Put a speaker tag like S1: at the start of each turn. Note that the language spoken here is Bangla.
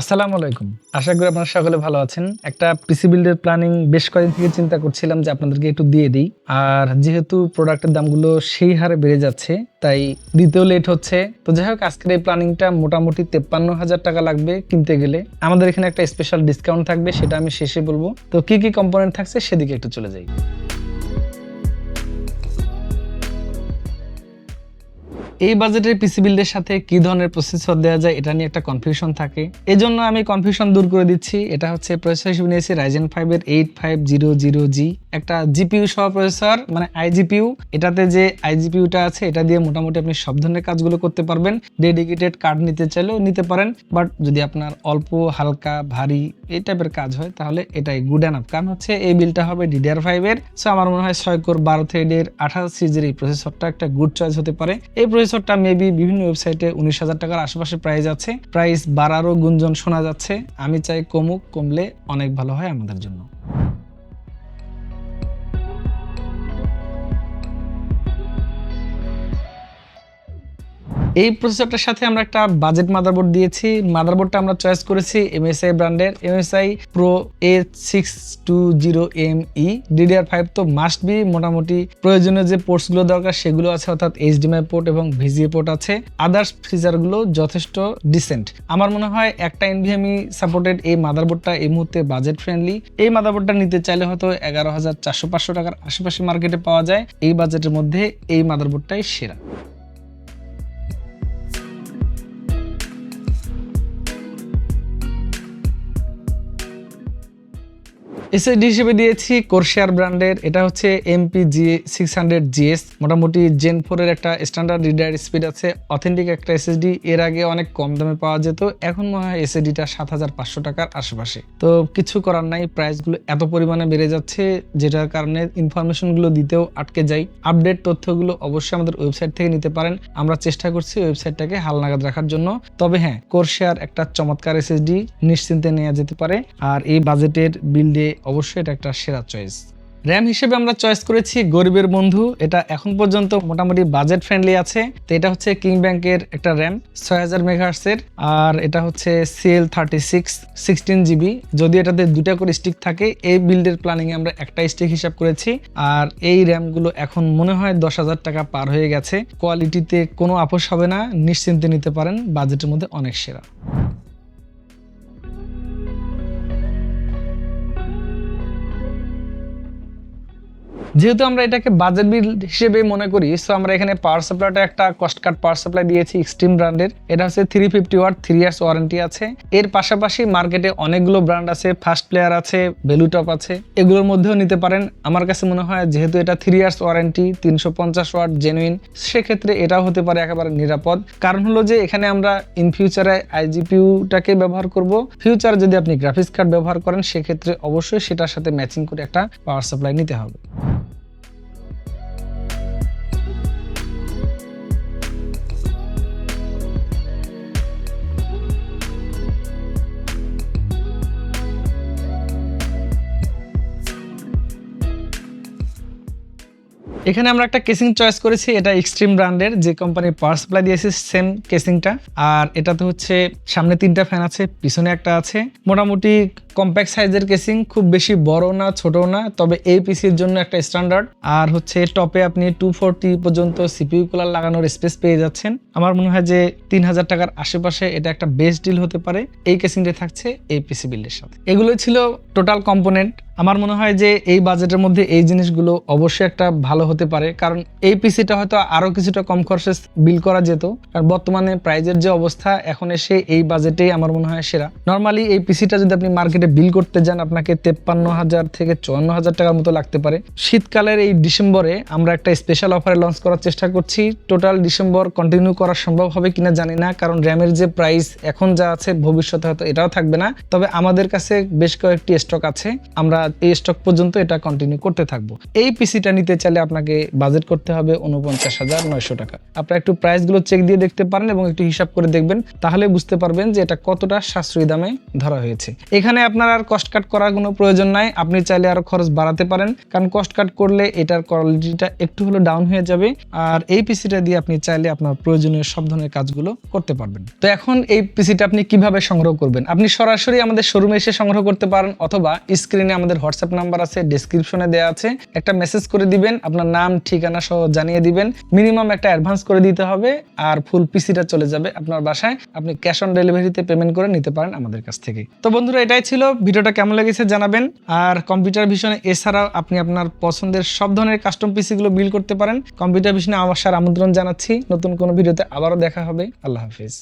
S1: আসসালামু আলাইকুম। আশা করি আপনারা সকলে ভালো আছেন। একটা পিসি বিল্ডের প্ল্যানিং বেশ কয়েকদিন থেকে চিন্তা করছিলাম যে আপনাদেরকে একটু দিয়ে দিই। আর যেহেতু প্রোডাক্টের দামগুলো সেই হারে বেড়ে যাচ্ছে, তাই দিতেও লেট হচ্ছে। তো যাই হোক, আজকের এই প্ল্যানিংটা মোটামুটি তেপ্পান্ন হাজার টাকা লাগবে কিনতে গেলে। আমাদের এখানে একটা স্পেশাল ডিসকাউন্ট থাকবে, সেটা আমি শেষে বলব। তো কি কি কম্পোনেন্ট থাকছে সেদিকে একটু চলে যাই। এই বাজেটের পিসি বিল্ডের সাথে কি ধরনের প্রসেসর দেওয়া যায়, এটা নিয়ে একটা কনফিউশন থাকে। এই জন্য আমি কনফিউশন দূর করে দিচ্ছি। এটা হচ্ছে প্রসেসর হিসেবে নিয়েছি রাইজেন ফাইভ এর eight five zero zero G একটা জিপিইউ সহ প্রসেসর মানে আইজিপিইউ এটাতে যে আইজিপিইউটা আছে, এটা দিয়ে মোটামুটি আপনি সব ধরনের কাজগুলো করতে পারবেন। ডেডিকেটেড কার্ড নিতে চাইলেও নিতে পারেন। বাট যদি আপনার অল্প, হালকা, ভারী এই টাইপের কাজ হয়, তাহলে এটাই গুড অ্যানাফ কারণ হচ্ছে এই বিলটা হবে ডিডিআর ফাইভ এর। সো আমার মনে হয় ছয় কোর বারো থ্রেডের আঠাশ সিরিজের এই প্রসেসরটা একটা গুড চয়েস হতে পারে। এই প্রসেসরটা মেবি বিভিন্ন ওয়েবসাইটে উনিশ হাজার টাকার আশেপাশে প্রাইস আছে। প্রাইস বাড়ারও গুঞ্জন শোনা যাচ্ছে। আমি চাই কমুক, কমলে অনেক ভালো হয় আমাদের জন্য। এই প্রসেসরটার সাথে আমরা একটা বাজেট মাদারবোর্ড দিয়েছি। মাদারবোর্ডটা আমরা চয়েস করেছি এমএসআই ব্র্যান্ডের MSI Pro A six two zero M E DDR five তো মাস্ট বি মোটামুটি প্রয়োজনীয় যে পোর্টসগুলো দরকার সেগুলো আছে, অর্থাৎ এইচডিএমআই পোর্ট এবং ভিজিএ পোর্ট আছে। আদার্স ফিচারগুলো যথেষ্ট ডিসেন্ট আমার মনে হয় একটা এনভিএমই সাপোর্টেড এই মাদারবোর্ডটা এই মুহূর্তে বাজেট ফ্রেন্ডলি এই মাদারবোর্ডটা নিতে চাইলে হয়তো এগারো হাজার চারশো পাঁচশো টাকার আশেপাশে মার্কেটে পাওয়া যায়। এই বাজেটের মধ্যে এই মাদারবোর্ডটাই সেরা। এসএসডি হিসেবে দিয়েছি কোরশিয়ার ব্র্যান্ডের এটা হচ্ছে MP G six hundred GS মোটামুটি জেন ফোরের একটা স্ট্যান্ডার্ড রিডার স্পিড আছে। অথেন্টিক একটা এসএসডি এর আগে অনেক কম দামে পাওয়া যেত। এখন মনে হয় এসএসডিটা সাত হাজার পাঁচশো টাকার আশেপাশে। তো কিছু করার নাই। প্রাইসগুলো এত পরিমাণে বেড়ে যাচ্ছে, যেটার কারণে ইনফরমেশনগুলো দিতেও আটকে যাই। আপডেট তথ্যগুলো অবশ্যই আমাদের ওয়েবসাইট থেকে নিতে পারেন। আমরা চেষ্টা করছি ওয়েবসাইটটাকে হালনাগাদ রাখার জন্য। তবে হ্যাঁ কোরশিয়ার একটা চমৎকার এসএসডি নিশ্চিন্তে নেওয়া যেতে পারে। আর এই বাজেটের বিল্ডে অবশ্যই এটা একটা সেরা চয়েস র্যাম হিসেবে আমরা চয়েস করেছি গরিবের বন্ধু, এটা এখন পর্যন্ত মোটামুটি বাজেট ফ্রেন্ডলি আছে। তো এটা হচ্ছে কিং ব্যাংকের একটা র্যাম ছয় হাজার মেগাহার্সের আর এটা হচ্ছে CL thirty six sixteen GB যদি এটাতে দুটা করে স্টিক থাকে, এই বিল্ডের প্ল্যানিংয়ে আমরা একটা স্টিক হিসাব করেছি। আর এই র্যামগুলো এখন মনে হয় দশ হাজার টাকা পার হয়ে গেছে। কোয়ালিটিতে কোনো আপোষ হবে না, নিশ্চিন্তে নিতে পারেন বাজেটের মধ্যে অনেক সেরা। যেহেতু আমরা এটাকে বাজেট বিল হিসেবে মনে করি সো আমরা এখানে পাওয়ার সাপ্লাইটা একটা কস্ট কার্ড পাওয়ার সাপ্লাই দিয়েছি এক্সট্রিম ব্র্যান্ডের এটা হচ্ছে three fifty watt three years warranty আছে। এর পাশাপাশি মার্কেটে অনেকগুলো ব্র্যান্ড আছে ফার্স্ট প্লেয়ার আছে ভ্যালুটপ আছে। এগুলোর মধ্যেও নিতে পারেন। আমার কাছে মনে হয় যেহেতু এটা থ্রি ইয়ার্স ওয়ারেন্টি তিনশো পঞ্চাশ ওয়াট জেনুইন সেক্ষেত্রে এটাও হতে পারে একেবারে নিরাপদ। কারণ হলো যে এখানে আমরা ইন ফিউচারে আইজিপিউটাকে ব্যবহার করব। ফিউচারে যদি আপনি গ্রাফিক্স কার্ড ব্যবহার করেন, সেক্ষেত্রে অবশ্যই সেটার সাথে ম্যাচিং করে একটা পাওয়ার সাপ্লাই নিতে হবে। এখানে আমরা একটা কেসিং চয়েস করেছি, এটা এক্সট্রিম ব্র্যান্ডের যে কোম্পানি পাওয়ার সাপ্লাই দিয়েছে সেম কেসিংটা আর এটাতে হচ্ছে সামনে তিনটা ফ্যান আছে, পিছনে একটা আছে। মোটামুটি কম্প্যাক্ট সাইজের কেসিং খুব বেশি বড় না ছোট না, তবে এই পিসির জন্য একটা স্ট্যান্ডার্ড আর হচ্ছে টপে আপনি টু ফোরটি পর্যন্ত সিপিইউ কুলার লাগানোর স্পেস পেয়ে যাচ্ছেন। আমার মনে হয় যে তিন হাজার টাকার আশেপাশে এটা একটা বেস্ট ডিল হতে পারে। এই কেসিংটা থাকছে এই পিসি বিল্ডের সাথে। এগুলো ছিল টোটাল কম্পোনেন্ট আমার মনে হয় যে এই বাজেটের মধ্যে এই জিনিসগুলো অবশ্যই একটা ভালো হতে পারে। কারণ এই পিসিটা হয়তো আরও কিছুটা কম খরচে বিল করা যেত। কারণ বর্তমানে প্রাইজের যে অবস্থা, এখন এসে এই বাজেটেই আমার মনে হয় সেরা। নর্মালি এই পিসিটা যদি আপনি মার্কেটে বিল করতে যান, আপনাকে তেপ্পান্ন হাজার থেকে চুয়ান্ন হাজার টাকার মতো লাগতে পারে। শীতকালের এই ডিসেম্বরে আমরা একটা স্পেশাল অফারে লঞ্চ করার চেষ্টা করছি। টোটাল ডিসেম্বর কন্টিনিউ করা সম্ভব হবে কিনা জানি না। কারণ র্যামের যে প্রাইস এখন যা আছে, ভবিষ্যতে হয়তো এটাও থাকবে না। তবে আমাদের কাছে বেশ কয়েকটি স্টক আছে। আমরা এই স্টক পর্যন্ত এটা কন্টিনিউ করতে থাকব। এই পিসিটা নিতে চাইলে আপনাকে বাজেট করতে হবে উনপঞ্চাশ হাজার নয়শো টাকা। আপনারা একটু প্রাইসগুলো চেক দিয়ে দেখতে পারেন এবং একটু হিসাব করে দেখবেন, তাহলে বুঝতে পারবেন যে এটা কতটা সাশ্রয়ী দামে ধরা হয়েছে। এখানে আপনার আর কস্ট কাট করার কোনো প্রয়োজন নাই, আপনি চাইলে আরও খরচ বাড়াতে পারেন, কারণ কস্ট কাট করলে এটার কোয়ালিটিটা একটু হলো ডাউন হয়ে যাবে, আর এই পিসিটা দিয়ে আপনি চাইলে আপনার প্রয়োজনীয় সব ধরনের কাজগুলো করতে পারবেন। তো এখন এই পিসিটা আপনি কীভাবে সংগ্রহ করবেন? আপনি সরাসরি আমাদের শোরুমে এসে সংগ্রহ করতে পারেন, অথবা স্ক্রিনে আমাদের হোয়াটসঅ্যাপ নাম্বার আছে ডেসক্রিপশনে দেওয়া আছে। একটা মেসেজ করে দিবেন, আপনার নাম, ঠিকানা সহ জানিয়ে দিবেন। মিনিমাম একটা অ্যাডভান্স করে দিতে হবে আর ফুল পিসিটা চলে যাবে আপনার বাসায়। আপনি ক্যাশ অন ডেলিভারিতে পেমেন্ট করে নিতে পারেন আমাদের কাছ থেকে। তো বন্ধুরা, এটাই ছিল। ভিডিওটা কেমন লেগেছে জানাবেন। আর কম্পিউটার ভিশনে এছাড়াও আপনি আপনার পছন্দের সব ধরনের কাস্টম পিসিগুলো বিল করতে পারেন। কম্পিউটার ভিশনে আসার আমন্ত্রণ জানাচ্ছি। নতুন কোনো ভিডিওতে আবারও দেখা হবে। আল্লাহ হাফিজ।